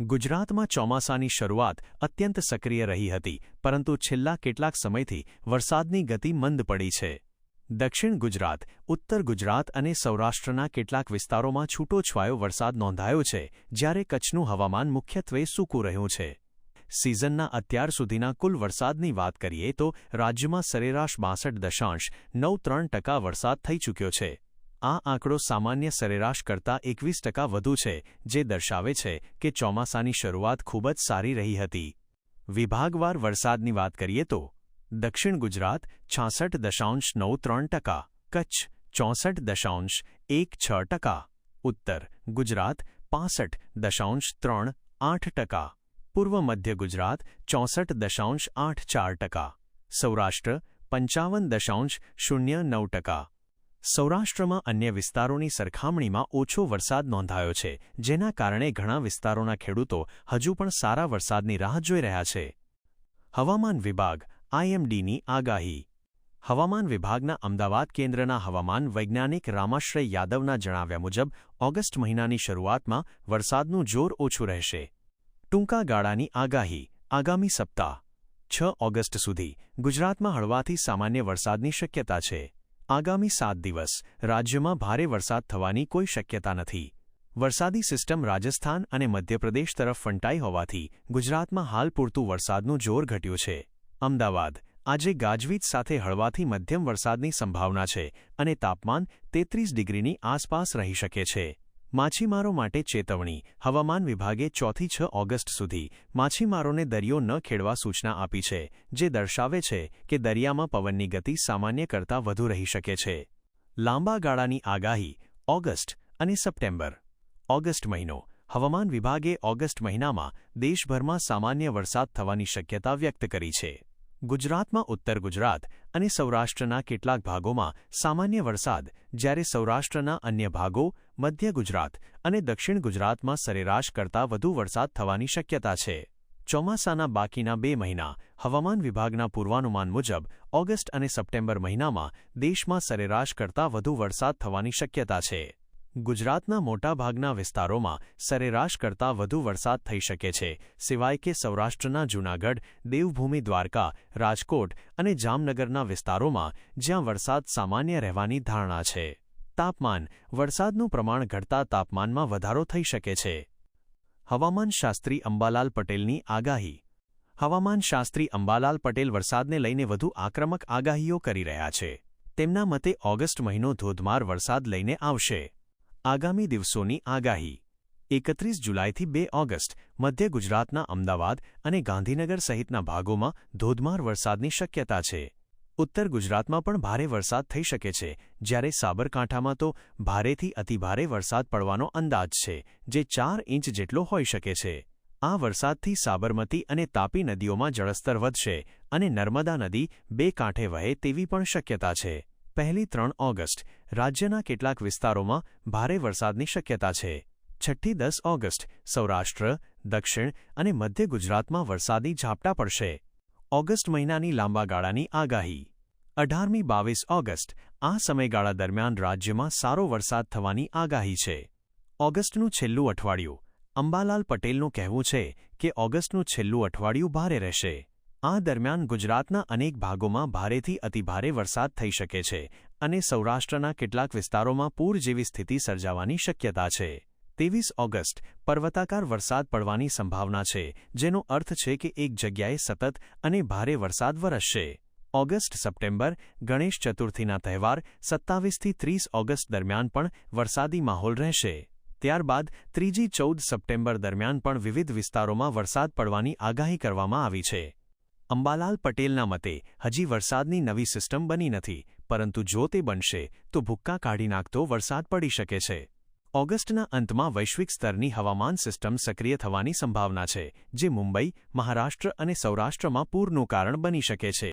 ગુજરાતમાં ચોમાસાની શરૂઆત અત્યંત સક્રિય રહી હતી, પરંતુ છેલ્લા કેટલાક સમયથી વરસાદની ગતિ મંદ પડી છે. દક્ષિણ ગુજરાત, ઉત્તર ગુજરાત અને સૌરાષ્ટ્રના કેટલાક વિસ્તારોમાં છૂટોછવાયો વરસાદ નોંધાયો છે, જ્યારે કચ્છનું હવામાન મુખ્યત્વે સૂકું રહ્યું છે. સિઝનના અત્યાર સુધીના કુલ વરસાદની વાત કરીએ તો રાજ્યમાં સરેરાશ બાસઠ દશાંશ નવ ત્રણ ટકા વરસાદ થઈ ચૂક્યો છે. આ આંકડો સામાન્ય સરેરાશ કરતાં એકવીસ ટકા વધુ છે, જે દર્શાવે છે કે ચોમાસાની શરૂઆત ખૂબ જ સારી રહી હતી. વિભાગવાર વરસાદની વાત કરીએ તો, દક્ષિણ ગુજરાત છાસઠ દશાંશ નવ ત્રણ ટકા, કચ્છ ચોસઠ દશાંશ એક છ ટકા, ઉત્તર ગુજરાત પાસઠ દશાંશ ત્રણ આઠ ટકા, પૂર્વ મધ્ય ગુજરાત ચોસઠ દશાંશ આઠ ચાર ટકા, સૌરાષ્ટ્ર પંચાવન દશાંશ શૂન્ય નવ ટકા સૌરાષ્ટ્રમાં અન્ય વિસ્તારોની સરખામણીમાં ઓછો વરસાદ નોંધાયો છે, જેના કારણે ઘણા વિસ્તારોના ખેડૂતો હજુ પણ સારા વરસાદની રાહ જોઈ રહ્યા છે. હવામાન વિભાગ, આઈએમડીની આગાહી. હવામાન વિભાગના અમદાવાદ કેન્દ્રના હવામાન વૈજ્ઞાનિક રામાશ્રય યાદવના જણાવ્યા મુજબ, ઓગસ્ટ મહિનાની શરૂઆતમાં વરસાદનું જોર ઓછું રહેશે. ટૂંકા ગાળાની આગાહી, આગામી સપ્તાહ. છ ઓગસ્ટ સુધી ગુજરાતમાં હળવાથી સામાન્ય વરસાદની શક્યતા છે. આગામી સાત દિવસ રાજ્યમાં ભારે વરસાદ થવાની કોઈ શક્યતા નથી. વરસાદી સિસ્ટમ રાજસ્થાન અને મધ્યપ્રદેશ તરફ ફંટાઈ હોવાથી ગુજરાતમાં હાલ પૂરતું વરસાદનું જોર ઘટ્યું છે. અમદાવાદ, આજે ગાજવીજ સાથે હળવાથી મધ્યમ વરસાદની સંભાવના છે અને તાપમાન તેત્રીસ ડિગ્રીની આસપાસ રહી શકે છે. માછીમારો માટે ચેતવણી. હવામાન વિભાગે ચોથી છ ઓગસ્ટ સુધી માછીમારોને દરિયો ન ખેડવા સૂચના આપી છે, જે દર્શાવે છે કે દરિયામાં પવનની ગતિ સામાન્ય કરતાં વધુ રહી શકે છે. લાંબા ગાળાની આગાહી, ઓગસ્ટ અને સપ્ટેમ્બર. ઓગસ્ટ મહિનો. હવામાન વિભાગે ઓગસ્ટ મહિનામાં દેશભરમાં સામાન્ય વરસાદ થવાની શક્યતા વ્યક્ત કરી છે. ગુજરાતમાં ઉત્તર ગુજરાત અને સૌરાષ્ટ્રના કેટલાક ભાગોમાં સામાન્ય વરસાદ, જ્યારે સૌરાષ્ટ્રના અન્ય ભાગો, મધ્ય ગુજરાત અને દક્ષિણ ગુજરાતમાં સરેરાશ કરતાં વધુ વરસાદ થવાની શક્યતા છે. ચોમાસાના બાકીના બે મહિના હવામાન વિભાગના પૂર્વાનુમાન મુજબ ઓગસ્ટ અને સપ્ટેમ્બર મહિનામાં દેશમાં સરેરાશ કરતાં વધુ વરસાદ થવાની શક્યતા છે. ગુજરાતના મોટાભાગના વિસ્તારોમાં સરેરાશ કરતાં વધુ વરસાદ થઈ શકે છે, સિવાય કે સૌરાષ્ટ્રના જૂનાગઢ, દેવભૂમિ દ્વારકા, રાજકોટ અને જામનગરના વિસ્તારોમાં જ્યાં વરસાદ સામાન્ય રહેવાની ધારણા છે. તાપમાન, વરસાદનું પ્રમાણ ઘટતા તાપમાનમાં વધારો થઈ શકે છે. હવામાનશાસ્ત્રી અંબાલાલ પટેલની આગાહી. હવામાનશાસ્ત્રી અંબાલાલ પટેલ વરસાદને લઈને વધુ આક્રમક આગાહીઓ કરી રહ્યા છે. તેમના મતે ઓગસ્ટ મહિનો ધોધમાર વરસાદ લઈને આવશે. આગામી દિવસોની આગાહી. એકત્રીસ જુલાઈથી બે ઓગસ્ટ, મધ્ય ગુજરાતના અમદાવાદ અને ગાંધીનગર સહિતના ભાગોમાં ધોધમાર વરસાદની શક્યતા છે. ઉત્તર ગુજરાતમાં પણ ભારે વરસાદ થઈ શકે છે, જ્યારે સાબરકાંઠામાં તો ભારેથી અતિભારે વરસાદ પડવાનો અંદાજ છે, જે ચાર ઇંચ જેટલો હોઈ શકે છે. આ વરસાદથી સાબરમતી અને તાપી નદીઓમાં જળસ્તર વધશે અને નર્મદા નદી બે કાંઠે વહે તેવી પણ શક્યતા છે. પહેલી ત્રણ ઓગસ્ટ. રાજ્યના કેટલાક વિસ્તારોમાં ભારે વરસાદની શક્યતા છે. છઠ્ઠી દસ ઓગસ્ટ, સૌરાષ્ટ્ર, દક્ષિણ અને મધ્ય ગુજરાતમાં વરસાદી ઝાપટા પડશે. ઓગસ્ટ મહિનાની લાંબા ગાળાની આગાહી. અઢારમી બાવીસ ઓગસ્ટ, આ સમયગાળા દરમિયાન રાજ્યમાં સારો વરસાદ થવાની આગાહી છે. ઓગસ્ટનું છેલ્લું અઠવાડિયું. અંબાલાલ પટેલનું કહેવું છે કે ઓગસ્ટનું છેલ્લું અઠવાડિયું ભારે રહેશે. આ દરમિયાન ગુજરાતના અનેક ભાગોમાં ભારેથી અતિભારે વરસાદ થઈ શકે છે અને સૌરાષ્ટ્રના કેટલાક વિસ્તારોમાં પૂર જેવી સ્થિતિ સર્જાવાની શક્યતા છે. ત્રેવીસ ઓગસ્ટ, પર્વતાકાર વરસાદ પડવાની સંભાવના છે, જેનો અર્થ છે કે એક જગ્યાએ સતત અને ભારે વરસાદ વરસશે. ઓગસ્ટ સપ્ટેમ્બર, ગણેશ ચતુર્થીના તહેવાર, સત્તાવીસથી ત્રીસ ઓગસ્ટ દરમિયાન પણ વરસાદી માહોલ રહેશે. ત્યારબાદ, ત્રીજી ચૌદ સપ્ટેમ્બર દરમિયાન પણ વિવિધ વિસ્તારોમાં વરસાદ પડવાની આગાહી કરવામાં આવી છે. અંબાલાલ પટેલના મતે, હજી વરસાદની નવી સિસ્ટમ બની નથી, પરંતુ જો તે બનશે, તો ભુક્કા કાઢી નાખતો વરસાદ પડી શકે છે. ઓગસ્ટના અંતમાં વૈશ્વિક સ્તરની હવામાન સિસ્ટમ સક્રિય થવાની સંભાવના છે, જે મુંબઈ, મહારાષ્ટ્ર અને સૌરાષ્ટ્રમાં પૂરનું કારણ બની શકે છે.